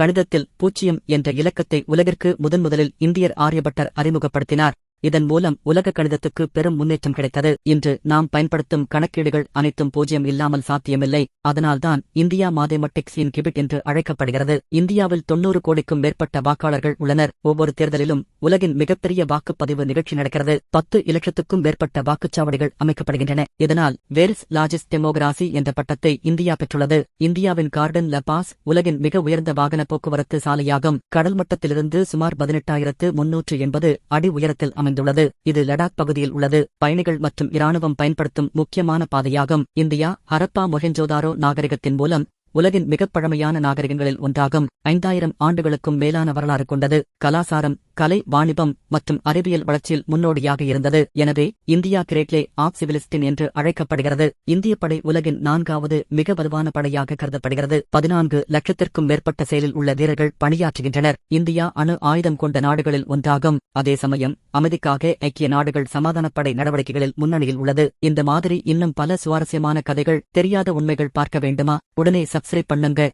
கணிதத்தில் பூச்சியம் என்ற இலக்கத்தை உலகிற்கு முதன்முதலில் இந்தியர் ஆரியபட்டர் அறிமுகப்படுத்தினார். இதன் மூலம் உலக கணிதத்துக்கு பெரும் முன்னேற்றம் கிடைத்தது இன்று நாம் பயன்படுத்தும் கணக்கீடுகள் அனைத்தும் பூஜ்யம் இல்லாமல் சாத்தியமில்லை. அதனால்தான் இந்தியா மாதேமட்டிக்ஸ் இன் கிபிட் என்று அழைக்கப்படுகிறது. இந்தியாவில் தொன்னூறு கோடிக்கும் மேற்பட்ட வாக்காளர்கள் உள்ளனர். ஒவ்வொரு தேர்தலிலும் உலகின் மிகப்பெரிய வாக்குப்பதிவு நிகழ்ச்சி நடக்கிறது. பத்து இலட்சத்துக்கும் மேற்பட்ட வாக்குச்சாவடிகள் அமைக்கப்படுகின்றன. இதனால் வேர்ல்ஸ் லார்ஜஸ்ட் டெமோகிராசி என்ற பட்டத்தை இந்தியா பெற்றுள்ளது. இந்தியாவின் கார்டன் லபாஸ் உலகின் மிக உயர்ந்த வாகன போக்குவரத்து சாலையாகும். கடல் மட்டத்திலிருந்து சுமார் பதினெட்டாயிரத்து முன்னூற்று எண்பது அடி உயரத்தில் அமைந்துள்ளது. இது லடாக் பகுதியில் உள்ளது. பயணிகள் மற்றும் இராணுவம் பயன்படுத்தும் முக்கியமான பாதையாகும். இந்தியா ஹரப்பா மொஹெஞ்சோதாரோ நாகரிகத்தின் மூலம் உலகின் மிகப் பழமையான நாகரிகங்களில் ஒன்றாகும். ஐந்தாயிரம் ஆண்டுகளுக்கும் மேலான வரலாறு கொண்டது. கலாசாரம் கலை வாணிபம் மற்றும் அறிவியல் வளர்ச்சியில் முன்னோடியாக இருந்தது. எனவே இந்தியா கிரேட்லே ஆப் சிவிலிஸ்டின் என்று அழைக்கப்படுகிறது. இந்திய படை உலகின் நான்காவது மிக வலுவான படையாக கருதப்படுகிறது. பதினான்கு லட்சத்திற்கும் மேற்பட்ட செயலில் உள்ள வீரர்கள் பணியாற்றுகின்றனர். இந்தியா அணு ஆயுதம் கொண்ட நாடுகளில் ஒன்றாகும். அதே சமயம் அமைதிக்காக ஐக்கிய நாடுகள் சமாதானப்படை நடவடிக்கைகளில் முன்னணியில் உள்ளது. இந்த மாதிரி இன்னும் பல சுவாரஸ்யமான கதைகள் தெரியாத உண்மைகள் பார்க்க வேண்டுமா? உடனே சப்ஸ்கிரைப் பண்ணுங்க.